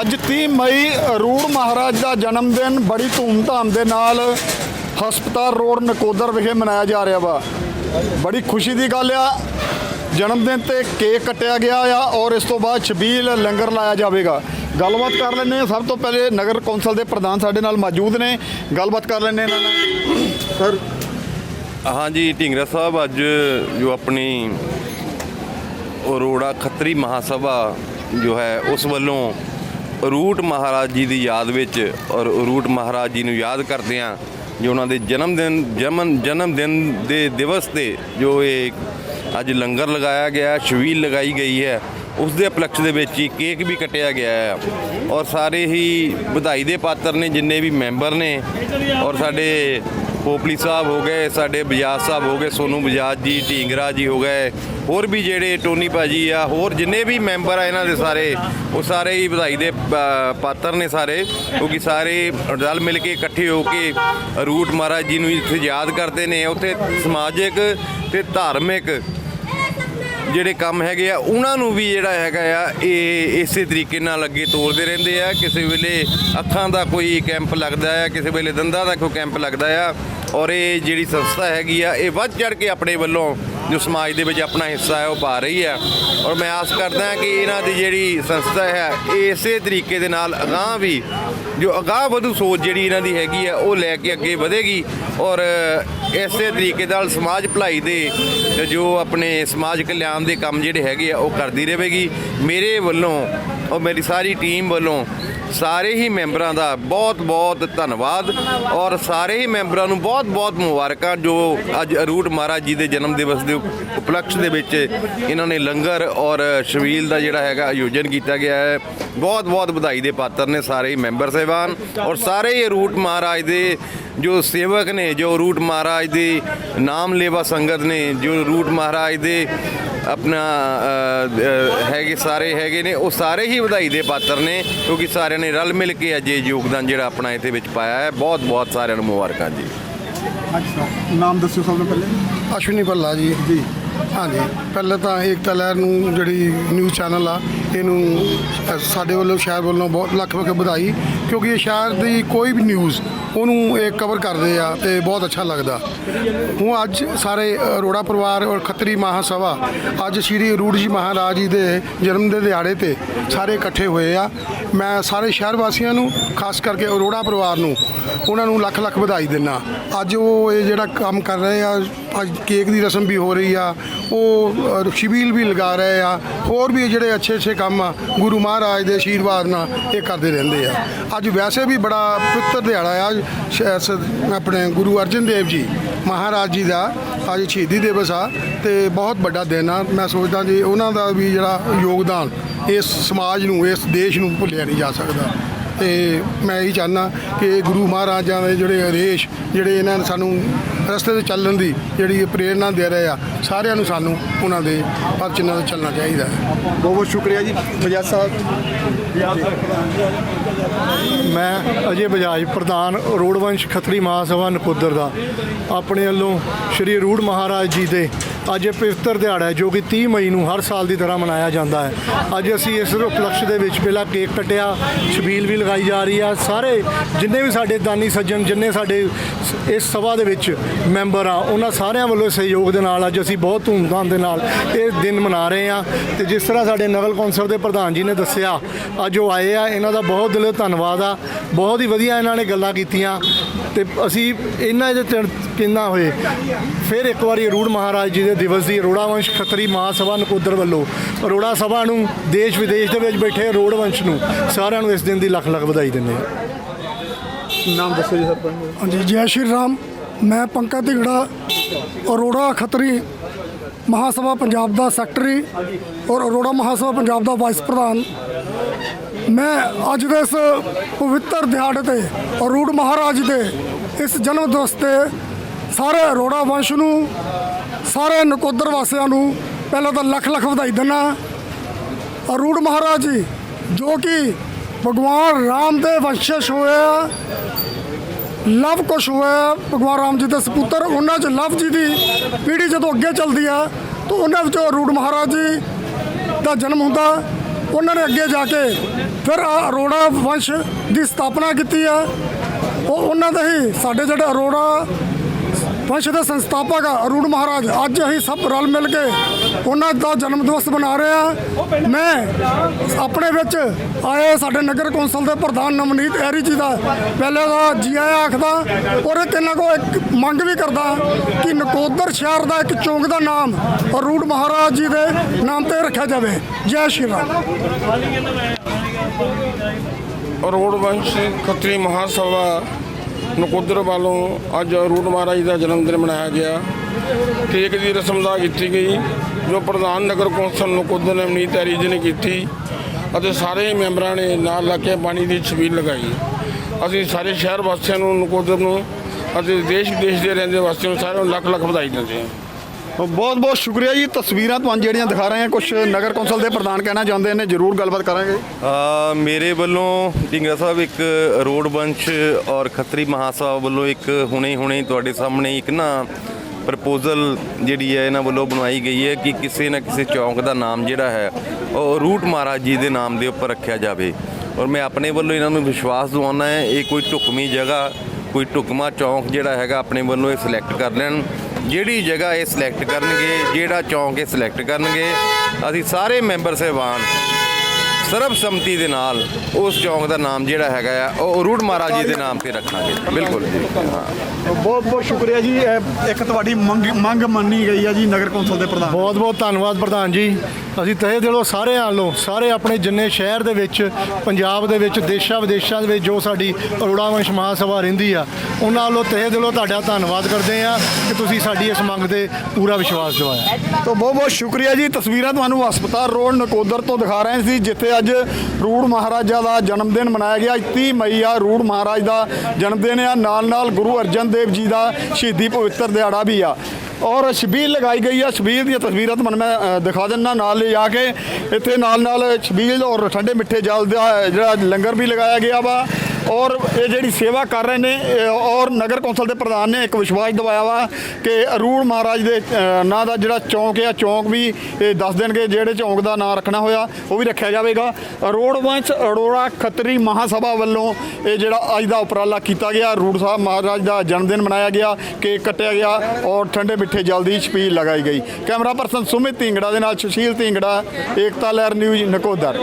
ਅੱਜ 30 ਮਈ ਰੂੜ ਮਹਾਰਾਜ ਦਾ ਜਨਮ ਦਿਨ ਬੜੀ ਧੂਮਧਾਮ ਦੇ ਨਾਲ ਹਸਪਤਾਲ ਰੋਡ ਨਕੋਦਰ ਵਿਖੇ ਮਨਾਇਆ ਜਾ ਰਿਹਾ ਵਾ। ਬੜੀ ਖੁਸ਼ੀ ਦੀ ਗੱਲ ਆ ਜਨਮ ਦਿਨ ਤੇ ਕੇਕ ਕੱਟਿਆ ਗਿਆ ਆ ਔਰ ਇਸ ਤੋਂ ਬਾਅਦ ਛਬੀਲ ਲੰਗਰ ਲਾਇਆ ਜਾਵੇਗਾ। ਗੱਲਬਾਤ ਕਰ ਲੈਂਦੇ ਹਾਂ। ਸਭ ਤੋਂ ਪਹਿਲੇ ਨਗਰ ਕੌਂਸਲ ਦੇ ਪ੍ਰਧਾਨ ਸਾਡੇ ਨਾਲ ਮੌਜੂਦ ਨੇ। ਗੱਲਬਾਤ ਕਰ ਲੈਂਦੇ ਇਹਨਾਂ ਨਾਲ। ਸਰ। ਹਾਂਜੀ, ਢਿੰਗਰਾ ਸਾਹਿਬ, ਅੱਜ ਜੋ ਆਪਣੀ ਅਰੋੜਾ ਖੱਤਰੀ ਮਹਾਸਭਾ ਜੋ ਹੈ, ਉਸ ਵੱਲੋਂ ਰੂਟ ਮਹਾਰਾਜ ਜੀ ਦੀ ਯਾਦ ਵਿੱਚ ਔਰ ਰੂਟ ਮਹਾਰਾਜ ਜੀ ਨੂੰ ਯਾਦ ਕਰਦੇ ਆ ਜੋ ਉਹਨਾਂ ਦੇ ਜਨਮ ਦਿਨ ਜਮਨ ਜਨਮ ਦਿਨ ਦੇ ਦਿਵਸ ਤੇ ਜੋ ਇਹ ਅੱਜ ਲੰਗਰ ਲਗਾਇਆ ਗਿਆ ਹੈ, ਲਗਾਈ ਗਈ ਹੈ ਉਸ ਦੇ ਉਪਲਕਸ਼ ਦੇ ਵਿੱਚ ਹੀ ਕੇਕ ਵੀ ਕੱਟਿਆ ਗਿਆ ਹੈ ਔਰ ਸਾਰੇ ਹੀ ਵਧਾਈ ਦੇ ਪਾਤਰ ਨੇ ਜਿੰਨੇ ਵੀ ਮੈਂਬਰ ਨੇ ਔਰ ਸਾਡੇ ਪੋਪਲੀ ਸਾਹਿਬ ਹੋ ਗਏ, ਸਾਡੇ ਬਜਾਜ ਸਾਹਿਬ ਹੋ ਗਏ, ਸੋਨੂ ਬਜਾਜ ਜੀ, ਢੀਂਗਰਾ ਜੀ ਹੋ ਗਏ, ਹੋਰ ਵੀ ਜਿਹੜੇ ਟੋਨੀ ਭਾਜੀ ਆ, ਹੋਰ ਜਿੰਨੇ ਵੀ ਮੈਂਬਰ ਆ ਇਹਨਾਂ ਦੇ ਸਾਰੇ, ਉਹ ਸਾਰੇ ਹੀ ਵਧਾਈ ਦੇ ਪਾਤਰ ਨੇ ਸਾਰੇ, ਕਿਉਂਕਿ ਸਾਰੇ ਰਲ ਮਿਲ ਕੇ ਇਕੱਠੇ ਹੋ ਕੇ ਰੂਟ ਮਹਾਰਾਜ ਜੀ ਨੂੰ ਇੱਥੇ ਯਾਦ ਕਰਦੇ ਨੇ, ਉੱਥੇ ਸਮਾਜਿਕ ਤੇ ਧਾਰਮਿਕ ਜਿਹੜੇ ਕੰਮ ਹੈਗੇ ਆ, ਉਹਨਾਂ ਨੂੰ ਵੀ ਜਿਹੜਾ ਹੈਗਾ ਆ, ਇਹ ਇਸੇ ਤਰੀਕੇ ਨਾਲ ਅੱਗੇ ਤੋਰਦੇ ਰਹਿੰਦੇ ਆ, ਕਿਸੇ ਵੇਲੇ ਅੱਖਾਂ ਦਾ ਕੋਈ ਕੈਂਪ ਲੱਗਦਾ ਆ, ਕਿਸੇ ਵੇਲੇ ਦੰਦਾਂ ਦਾ ਕੋਈ ਕੈਂਪ ਲੱਗਦਾ ਆ ਔਰ ਇਹ ਜਿਹੜੀ ਸੰਸਥਾ ਹੈਗੀ ਆ, ਇਹ ਵੱਧ ਚੜ ਕੇ ਆਪਣੇ ਵੱਲੋਂ ਜੋ ਸਮਾਜ ਦੇ ਵਿੱਚ ਆਪਣਾ ਹਿੱਸਾ ਹੈ, ਉਹ ਪਾ ਰਹੀ ਹੈ। ਔਰ ਮੈਂ ਆਸ ਕਰਦਾ ਹਾਂ ਕਿ ਇਹਨਾਂ ਦੀ ਜਿਹੜੀ ਸੰਸਥਾ ਹੈ, ਇਹ ਇਸੇ ਤਰੀਕੇ ਦੇ ਨਾਲ ਅਗਾਂਹ ਵੀ, ਜੋ ਅਗਾਂਹ ਵਧੂ ਸੋਚ ਜਿਹੜੀ ਇਹਨਾਂ ਦੀ ਹੈਗੀ ਆ ਉਹ ਲੈ ਕੇ ਅੱਗੇ ਵਧੇਗੀ। ਔਰ ਇਸੇ ਤਰੀਕੇ ਨਾਲ ਸਮਾਜ ਭਲਾਈ ਦੇ ਜੋ ਆਪਣੇ ਸਮਾਜ ਕਲਿਆਣ ਦੇ ਕੰਮ ਜਿਹੜੇ ਹੈਗੇ ਆ, ਉਹ ਕਰਦੀ ਰਹੇਗੀ। ਮੇਰੇ ਵੱਲੋਂ ਔਰ ਮੇਰੀ ਸਾਰੀ ਟੀਮ ਵੱਲੋਂ ਸਾਰੇ ਹੀ ਮੈਂਬਰਾਂ ਦਾ ਬਹੁਤ ਬਹੁਤ ਧੰਨਵਾਦ ਔਰ ਸਾਰੇ ਹੀ ਮੈਂਬਰਾਂ ਨੂੰ ਬਹੁਤ ਬਹੁਤ ਮੁਬਾਰਕਾਂ ਜੋ ਅੱਜ ਅਰੂਟ ਮਹਾਰਾਜ ਜੀ ਦੇ ਜਨਮ ਦਿਵਸ ਦੇ ਉਪ- ਉਪਲਕਸ਼ ਦੇ ਵਿੱਚ ਇਹਨਾਂ ਨੇ ਲੰਗਰ ਔਰ ਸ਼ਬੀਲ ਦਾ ਜਿਹੜਾ ਹੈਗਾ ਆਯੋਜਨ ਕੀਤਾ ਗਿਆ ਹੈ। ਬਹੁਤ ਬਹੁਤ ਵਧਾਈ ਦੇ ਪਾਤਰ ਨੇ ਸਾਰੇ ਹੀ ਮੈਂਬਰ ਸਹਿਬਾਨ ਔਰ ਸਾਰੇ ਹੀ ਅਰੂਟ ਮਹਾਰਾਜ ਦੇ ਜੋ ਸੇਵਕ ਨੇ, ਜੋ ਰੂਟ ਮਹਾਰਾਜ ਦੇ ਨਾਮ ਲੇਵਾ ਸੰਗਤ ਨੇ, ਜੋ ਰੂਟ ਮਹਾਰਾਜ ਦੇ ਆਪਣਾ ਹੈਗੇ ਸਾਰੇ ਹੈਗੇ ਨੇ ਉਹ ਸਾਰੇ ਹੀ ਵਧਾਈ ਦੇ ਪਾਤਰ ਨੇ ਕਿਉਂਕਿ ਸਾਰਿਆਂ ਨੇ ਰਲ ਮਿਲ ਕੇ ਅੱਜ ਇਹ ਯੋਗਦਾਨ ਜਿਹੜਾ ਆਪਣਾ ਇਹਦੇ ਵਿੱਚ ਪਾਇਆ ਹੈ। ਬਹੁਤ ਬਹੁਤ ਸਾਰਿਆਂ ਨੂੰ ਮੁਬਾਰਕਾਂ ਜੀ। ਨਾਮ ਦੱਸਿਓ ਸਭ ਤੋਂ ਪਹਿਲੇ। ਅਸ਼ਵਨੀ ਭੱਲਾ ਜੀ। ਜੀ। ਹਾਂਜੀ ਪਹਿਲਾਂ ਤਾਂ ਏਕਤਾ ਲਹਿਰ ਨੂੰ ਜਿਹੜੀ ਨਿਊਜ਼ ਚੈਨਲ ਆ, ਇਹਨੂੰ ਸਾਡੇ ਵੱਲੋਂ, ਸ਼ਹਿਰ ਵੱਲੋਂ ਬਹੁਤ ਲੱਖ ਲੱਖ ਵਧਾਈ, ਕਿਉਂਕਿ ਇਹ ਸ਼ਹਿਰ ਦੀ ਕੋਈ ਵੀ ਨਿਊਜ਼ ਉਹਨੂੰ ਇਹ ਕਵਰ ਕਰਦੇ ਆ ਤੇ ਬਹੁਤ ਅੱਛਾ ਲੱਗਦਾ। ਹੁਣ ਅੱਜ ਸਾਰੇ ਅਰੋੜਾ ਪਰਿਵਾਰ ਔਰ ਖੱਤਰੀ ਮਹਾਸਭਾ, ਅੱਜ ਸ਼੍ਰੀ ਅਰੂੜ ਜੀ ਮਹਾਰਾਜ ਜੀ ਦੇ ਜਨਮ ਦੇ ਦਿਹਾੜੇ ਤੇ ਸਾਰੇ ਇਕੱਠੇ ਹੋਏ ਆ। ਮੈਂ ਸਾਰੇ ਸ਼ਹਿਰ ਵਾਸੀਆਂ ਨੂੰ, ਖਾਸ ਕਰਕੇ ਅਰੋੜਾ ਪਰਿਵਾਰ ਨੂੰ, ਉਹਨਾਂ ਨੂੰ ਲੱਖ ਲੱਖ ਵਧਾਈ ਦਿੰਦਾ ਅੱਜ ਉਹ ਇਹ ਜਿਹੜਾ ਕੰਮ ਕਰ ਰਹੇ ਆ, ਅੱਜ ਕੇਕ ਦੀ ਰਸਮ ਵੀ ਹੋ ਰਹੀ ਆ ਉਹ ਅ, ਸ਼ਬੀਲ ਵੀ ਲਗਾ ਰਹੇ ਆ। ਹੋਰ ਵੀ ਜਿਹੜੇ ਅੱਛੇ ਅੱਛੇ ਕੰਮ ਆ ਗੁਰੂ ਮਹਾਰਾਜ ਦੇ ਆਸ਼ੀਰਵਾਦ ਨਾਲ ਇਹ ਕਰਦੇ ਰਹਿੰਦੇ ਆ। ਅੱਜ ਵੈਸੇ ਵੀ ਬੜਾ ਪਵਿੱਤਰ ਦਿਹਾੜਾ ਆ ਆਪਣੇ ਗੁਰੂ ਅਰਜਨ ਦੇਵ ਜੀ ਮਹਾਰਾਜ ਜੀ ਦਾ। ਅੱਜ ਸ਼ਹੀਦੀ ਦਿਵਸ ਆ ਤੇ ਬਹੁਤ ਵੱਡਾ ਦਿਨ ਆ। ਮੈਂ ਸੋਚਦਾ ਜੀ ਉਹਨਾਂ ਦਾ ਵੀ ਜਿਹੜਾ ਯੋਗਦਾਨ ਇਸ ਸਮਾਜ ਨੂੰ ਇਸ ਦੇਸ਼ ਨੂੰ ਭੁੱਲਿਆ ਨਹੀਂ ਜਾ ਸਕਦਾ। ਤੇ ਮੈਂ ਇਹੀ ਚਾਹੁੰਦਾ ਕਿ ਗੁਰੂ ਮਹਾਰਾਜਾਂ ਦੇ ਜਿਹੜੇ ਆਦੇਸ਼ ਜਿਹੜੇ ਇਹਨਾਂ ਨੇ ਸਾਨੂੰ ਰਸਤੇ ਤੇ ਚੱਲਣ ਦੀ ਜਿਹੜੀ ਪ੍ਰੇਰਣਾ ਦੇ ਰਹੇ ਆ ਸਾਰਿਆਂ ਨੂੰ ਸਾਨੂੰ ਉਹਨਾਂ ਦੇ ਪਥ ਚਿੰਨ੍ਹਾਂ ਤੇ ਚੱਲਣਾ ਚਾਹੀਦਾ ਹੈ। ਬਹੁਤ ਬਹੁਤ ਸ਼ੁਕਰੀਆ ਜੀ ਬਜਾਜ ਸਾਹਿਬ। ਮੈਂ ਅਜੇ ਬਜਾਜ ਪ੍ਰਧਾਨ ਰੋਡਵੰਸ਼ ਖੱਤਰੀ ਮਹਾਸਭਾ ਨਕੋਦਰ ਦਾ। ਆਪਣੇ ਵੱਲੋਂ ਸ਼੍ਰੀ ਰੂੜ ਮਹਾਰਾਜ ਜੀ ਦੇ ਅੱਜ ਇਹ ਪਵਿੱਤਰ ਦਿਹਾੜਾ ਹੈ ਜੋ ਕਿ 30 ਮਈ ਨੂੰ ਹਰ ਸਾਲ ਦੀ ਤਰ੍ਹਾਂ ਮਨਾਇਆ ਜਾਂਦਾ ਹੈ। ਅੱਜ ਅਸੀਂ ਇਸ ਉਪਲਕਸ਼ ਦੇ ਵਿੱਚ ਪਹਿਲਾਂ ਕੇਕ ਕੱਟਿਆ ਛਬੀਲ ਵੀ ਲਗਾਈ ਜਾ ਰਹੀ ਆ। ਸਾਰੇ ਜਿੰਨੇ ਵੀ ਸਾਡੇ ਦਾਨੀ ਸੱਜਣ ਜਿੰਨੇ ਸਾਡੇ ਸ- ਇਸ ਸਭਾ ਦੇ ਵਿੱਚ ਮੈਂਬਰ ਆ ਉਹਨਾਂ ਸਾਰਿਆਂ ਵੱਲੋਂ ਸਹਿਯੋਗ ਦੇ ਨਾਲ ਅੱਜ ਅਸੀਂ ਬਹੁਤ ਧੂਮਧਾਮ ਦੇ ਨਾਲ ਇਹ ਦਿਨ ਮਨਾ ਰਹੇ ਆ ਤੇ ਜਿਸ ਤਰ੍ਹਾਂ ਸਾਡੇ ਨਗਰ ਕੌਂਸਲ ਦੇ ਪ੍ਰਧਾਨ ਜੀ ਨੇ ਦੱਸਿਆ ਅੱਜ ਉਹ ਆਏ ਆ ਇਹਨਾਂ ਦਾ ਬਹੁਤ ਦਿਲੋਂ ਧੰਨਵਾਦ ਆ। ਬਹੁਤ ਹੀ ਵਧੀਆ ਇਹਨਾਂ ਨੇ ਗੱਲਾਂ ਕੀਤੀਆਂ। ਤੇ ਅਸੀਂ ਇਹਨਾਂ ਦੇ ਕਿੰਨਾ ਹੋਏ। ਫਿਰ ਇੱਕ ਵਾਰੀ ਅਰੂੜ ਮਹਾਰਾਜ ਜੀ ਦੇ ਦਿਵਸ ਦੀ ਅਰੋੜਾ ਵੰਸ਼ ਖੱਤਰੀ ਮਹਾਸਭਾ ਨਕੋਦਰ ਵੱਲੋਂ ਅਰੋੜਾ ਸਭਾ ਨੂੰ ਦੇਸ਼ ਵਿਦੇਸ਼ ਦੇ ਵਿੱਚ ਬੈਠੇ ਅਰੋੜ ਵੰਸ਼ ਨੂੰ ਸਾਰਿਆਂ ਨੂੰ ਇਸ ਦਿਨ ਦੀ ਲੱਖ ਲੱਖ ਵਧਾਈ ਦਿੰਦੇ ਹਾਂ। ਨਾਮ ਦੱਸੋ ਜੀ ਸਰਪੰਚ ਹਾਂਜੀ ਜੈ ਸ਼੍ਰੀ ਰਾਮ। ਮੈਂ ਪੰਕਜ ਢਿੰਗੜਾ ਅਰੋੜਾ ਖੱਤਰੀ ਮਹਾਸਭਾ ਪੰਜਾਬ ਦਾ ਸੈਕਟਰੀ ਔਰ ਅਰੋੜਾ ਮਹਾਸਭਾ ਪੰਜਾਬ ਦਾ ਵਾਈਸ ਪ੍ਰਧਾਨ। ਮੈਂ ਅੱਜ ਦੇ ਇਸ ਪਵਿੱਤਰ ਦਿਹਾੜੇ ਤੇ ਅਰੂੜ ਮਹਾਰਾਜ ਦੇ ਇਸ ਜਨਮ ਦਿਵਸ ਤੇ ਸਾਰੇ ਅਰੋੜਾ ਵੰਸ਼ ਨੂੰ, ਸਾਰੇ ਨਕੋਦਰ ਵਾਸੀਆਂ ਨੂੰ ਪਹਿਲਾਂ ਤਾਂ ਲੱਖ ਲੱਖ ਵਧਾਈ ਦਿੰਦਾ ਅਰੂੜ ਮਹਾਰਾਜ ਜੀ, ਜੋ ਕਿ ਭਗਵਾਨ ਰਾਮ ਦੇ ਵੰਸ਼ਜ ਹੋਏ ਆ ਲਵ ਕੁਸ਼ ਹੋਇਆ, ਭਗਵਾਨ ਰਾਮ ਜੀ ਦੇ ਸਪੁੱਤਰ, ਉਹਨਾਂ 'ਚ ਲਵ ਜੀ ਦੀ ਪੀੜ੍ਹੀ ਜਦੋਂ ਅੱਗੇ ਚੱਲਦੀ ਆ, ਤਾਂ ਉਹਨਾਂ ਵਿੱਚੋਂ ਰੂੜ ਮਹਾਰਾਜ ਜੀ ਦਾ ਜਨਮ ਹੁੰਦਾ। ਉਹਨਾਂ ਨੇ ਅੱਗੇ ਜਾ ਕੇ ਫਿਰ ਅਰੋੜਾ ਵੰਸ਼ ਦੀ ਸਥਾਪਨਾ ਕੀਤੀ ਹੈ ਉਹ ਉਹਨਾਂ ਦਾ ਹੀ ਸਾਡੇ ਜਿਹੜੇ ਅਰੋੜਾ ਵੰਸ਼ ਦੇ ਸੰਸਥਾਪਕ ਆ ਅਰੂੜ ਮਹਾਰਾਜ, ਅੱਜ ਅਸੀਂ ਸਭ ਰਲ ਮਿਲ ਕੇ ਉਹਨਾਂ ਦਾ ਜਨਮ ਦਿਵਸ ਮਨਾ ਰਹੇ ਆ ਮੈਂ ਆਪਣੇ ਵਿੱਚ ਆਏ ਸਾਡੇ ਨਗਰ ਕੌਂਸਲ ਦੇ ਪ੍ਰਧਾਨ ਨਵਨੀਤ ਐਰੀ ਜੀ ਦਾ, ਪਹਿਲੇ ਦਾ ਜੀ ਆਇਆਂ ਆਖਦਾ, ਔਰ ਇੱਕ ਇਹਨਾਂ ਕੋ ਇੱਕ ਮੰਗ ਵੀ ਕਰਦਾ ਕਿ ਨਕੋਦਰ ਸ਼ਹਿਰ ਦਾ ਇੱਕ ਚੌਂਕ ਦਾ ਨਾਮ ਅਰੂੜ ਮਹਾਰਾਜ ਜੀ ਦੇ ਨਾਮ ਤੇ ਰੱਖਿਆ ਜਾਵੇ। ਜੈ ਸ਼੍ਰੀ ਰਾਮ। ਅਰੋੜ ਵੰਸ਼ ਖੱਤਰੀ ਮਹਾਸਭਾ ਨਕੋਦਰ ਵੱਲੋਂ ਅੱਜ ਰੂਟ ਮਹਾਰਾਜ ਦਾ ਜਨਮ ਦਿਨ ਮਨਾਇਆ ਗਿਆ। ਕੇਕ ਦੀ ਰਸਮ ਦਾ ਕੀਤੀ ਗਈ, ਜੋ ਪ੍ਰਧਾਨ ਨਗਰ ਕੌਂਸਲ ਨਕੋਦਰ ਨੇ ਨਵਨੀਤ ਐਰੀ ਜੀ ਨੇ ਕੀਤੀ ਅਤੇ ਸਾਰੇ ਮੈਂਬਰਾਂ ਨੇ ਨਾਲ ਲੱਗ ਕੇ ਪਾਣੀ ਦੀ ਛਬੀਲ ਲਗਾਈ। ਅਸੀਂ ਸਾਰੇ ਸ਼ਹਿਰ ਵਾਸੀਆਂ ਨੂੰ, ਨਕੋਦਰ ਨੂੰ ਅਤੇ ਦੇਸ਼ ਵਿਦੇਸ਼ ਦੇ ਰਹਿੰਦੇ ਵਾਸੀਆਂ ਨੂੰ ਸਾਰਿਆਂ ਨੂੰ ਲੱਖ ਲੱਖ ਵਧਾਈ ਦਿੰਦੇ ਹਾਂ। ਬਹੁਤ ਬਹੁਤ ਸ਼ੁਕਰੀਆ ਜੀ। ਤਸਵੀਰਾਂ ਤੁਹਾਨੂੰ ਜਿਹੜੀਆਂ ਦਿਖਾ ਰਹੇ ਹਾਂ ਕੁਝ ਨਗਰ ਕੌਂਸਲ ਦੇ ਪ੍ਰਧਾਨ ਕਹਿਣਾ ਚਾਹੁੰਦੇ ਨੇ, ਜ਼ਰੂਰ ਗੱਲਬਾਤ ਕਰਾਂਗੇ। ਮੇਰੇ ਵੱਲੋਂ ਢਿੰਗਰਾ ਸਾਹਿਬ ਇੱਕ ਰੋਡ ਵੰਸ਼ ਔਰ ਖੱਤਰੀ ਮਹਾਸਭਾ ਵੱਲੋਂ ਇੱਕ ਹੁਣੇ ਹੁਣੇ ਤੁਹਾਡੇ ਸਾਹਮਣੇ ਇੱਕ ਨਾ ਪ੍ਰਪੋਜ਼ਲ ਜਿਹੜੀ ਹੈ, ਇਹਨਾਂ ਵੱਲੋਂ ਬਣਵਾਈ ਗਈ ਹੈ ਕਿ ਕਿਸੇ ਨਾ ਕਿਸੇ ਚੌਂਕ ਦਾ ਨਾਮ ਜਿਹੜਾ ਹੈ, ਉਹ ਰੂਟ ਮਹਾਰਾਜ ਜੀ ਦੇ ਨਾਮ ਦੇ ਉੱਪਰ ਰੱਖਿਆ ਜਾਵੇ। ਔਰ ਮੈਂ ਆਪਣੇ ਵੱਲੋਂ ਇਹਨਾਂ ਨੂੰ ਵਿਸ਼ਵਾਸ ਦਿਵਾਉਣਾ ਹੈ, ਇਹ ਕੋਈ ਢੁਕਵੀਂ ਜਗ੍ਹਾ, ਕੋਈ ਢੁਕਵਾਂ ਚੌਂਕ ਜਿਹੜਾ ਹੈਗਾ, ਆਪਣੇ ਵੱਲੋਂ ਇਹ ਸਿਲੈਕਟ ਕਰ ਲੈਣ। ਜਿਹੜੀ ਜਗ੍ਹਾ ਇਹ ਸਿਲੈਕਟ ਕਰਨਗੇ ਜਿਹੜਾ ਚੌਂਕ ਇਹ ਸਿਲੈਕਟ ਕਰਨਗੇ ਅਸੀਂ ਸਾਰੇ ਮੈਂਬਰ ਸਹਿਬਾਨ ਸਰਬਸੰਮਤੀ ਦੇ ਨਾਲ ਉਸ ਚੌਂਕ ਦਾ ਨਾਮ ਜਿਹੜਾ ਹੈਗਾ ਆ ਉਹ ਰੂਟ ਮਹਾਰਾਜ ਜੀ ਦੇ ਨਾਮ ਤੇ ਰੱਖਾਂਗੇ। ਬਿਲਕੁਲ ਜੀ। ਹਾਂ। ਬਹੁਤ ਬਹੁਤ ਸ਼ੁਕਰੀਆ ਜੀ। ਇੱਕ ਤੁਹਾਡੀ ਮੰਗ ਮੰਗ ਮੰਨੀ ਗਈ ਹੈ ਜੀ ਨਗਰ ਕੌਂਸਲ ਦੇ ਪ੍ਰਧਾਨ। ਬਹੁਤ ਬਹੁਤ ਧੰਨਵਾਦ ਪ੍ਰਧਾਨ ਜੀ। ਅਸੀਂ ਤਹਿ ਦਿਲੋਂ ਸਾਰਿਆਂ ਵੱਲੋਂ ਸਾਰੇ ਆਪਣੇ ਜਿੰਨੇ ਸ਼ਹਿਰ ਦੇ ਵਿੱਚ ਪੰਜਾਬ ਦੇ ਵਿੱਚ ਦੇਸ਼ਾਂ ਵਿਦੇਸ਼ਾਂ ਦੇ ਵਿੱਚ ਜੋ ਸਾਡੀ ਅਰੋੜਾ ਵੰਸ਼ ਮਹਾਸਭਾ ਰਹਿੰਦੀ ਆ ਉਹਨਾਂ ਵੱਲੋਂ ਤਹਿ ਦਿਲੋਂ ਤੁਹਾਡਾ ਧੰਨਵਾਦ ਕਰਦੇ ਆ ਕਿ ਤੁਸੀਂ ਸਾਡੀ ਇਸ ਮੰਗ ਤੇ ਪੂਰਾ ਵਿਸ਼ਵਾਸ ਦਿਵਾਇਆ। ਤੋ ਬਹੁਤ ਬਹੁਤ ਸ਼ੁਕਰੀਆ ਜੀ। ਤਸਵੀਰਾਂ ਤੁਹਾਨੂੰ ਹਸਪਤਾਲ ਰੋਡ ਨਕੋਦਰ ਤੋਂ ਦਿਖਾ ਰਹੇ ਸੀ ਜਿੱਥੇ ਅੱਜ ਰੂੜ ਮਹਾਰਾਜਾ ਦਾ ਜਨਮ ਦਿਨ ਮਨਾਇਆ ਗਿਆ। ਅੱਜ 30 ਮਈ ਆ, ਰੂੜ ਮਹਾਰਾਜ ਦਾ ਜਨਮ ਦਿਨ ਆ। ਨਾਲ ਨਾਲ ਗੁਰੂ ਅਰਜਨ ਦੇਵ ਜੀ ਦਾ ਸ਼ਹੀਦੀ ਪਵਿੱਤਰ ਦਿਹਾੜਾ ਵੀ ਆ। ਔਰ ਸ਼ਬੀਲ ਲਗਾਈ ਗਈ ਆ। ਸ਼ਬੀਲ ਦੀਆਂ ਤਸਵੀਰਾਂ ਤੁਹਾਨੂੰ ਮੈਂ ਦਿਖਾ ਦਿੰਦਾ। ਨਾਲ ਲੈ ਜਾ ਕੇ ਇੱਥੇ ਨਾਲ ਨਾਲ ਸ਼ਬੀਲ ਔਰ ਠੰਡੇ ਮਿੱਠੇ ਜਲ ਦਾ ਜਿਹੜਾ ਲੰਗਰ ਵੀ ਲਗਾਇਆ ਗਿਆ ਵਾ। ਔਰ ਇਹ ਜਿਹੜੀ ਸੇਵਾ ਕਰ ਰਹੇ ਨੇ ਔਰ ਨਗਰ ਕੌਂਸਲ ਦੇ ਪ੍ਰਧਾਨ ਨੇ ਇੱਕ ਵਿਸ਼ਵਾਸ ਦਿਵਾਇਆ ਵਾ ਕਿ ਅਰੂੜ ਮਹਾਰਾਜ ਦੇ ਨਾਂ ਦਾ ਜਿਹੜਾ ਚੌਂਕ ਆ ਚੌਂਕ ਵੀ ਇਹ ਦੱਸ ਦੇਣਗੇ ਜਿਹੜੇ ਚੌਂਕ ਦਾ ਨਾਂ ਰੱਖਣਾ ਹੋਇਆ, ਉਹ ਵੀ ਰੱਖਿਆ ਜਾਵੇਗਾ। ਅਰੋੜ ਵੰਸ਼ ਅਰੋੜਾ ਖੱਤਰੀ ਮਹਾਸਭਾ ਵੱਲੋਂ ਇਹ ਜਿਹੜਾ ਅੱਜ ਦਾ ਉਪਰਾਲਾ ਕੀਤਾ ਗਿਆ, ਰੂੜ ਸਾਹਿਬ ਮਹਾਰਾਜ ਦਾ ਜਨਮ ਦਿਨ ਮਨਾਇਆ ਗਿਆ, ਕੇਕ ਕੱਟਿਆ ਗਿਆ ਔਰ ਠੰਡੇ ਮਿੱਠੇ ਜਲਦੀ ਛਪੀਲ ਲਗਾਈ ਗਈ। ਕੈਮਰਾ ਪਰਸਨ ਸੁਮਿਤ ਢਿੰਗੜਾ ਦੇ ਨਾਲ ਸੁਸ਼ੀਲ ਢਿੰਗੜਾ, ਏਕਤਾ ਲਹਿਰ ਨਿਊਜ਼ ਨਕੋਦਰ।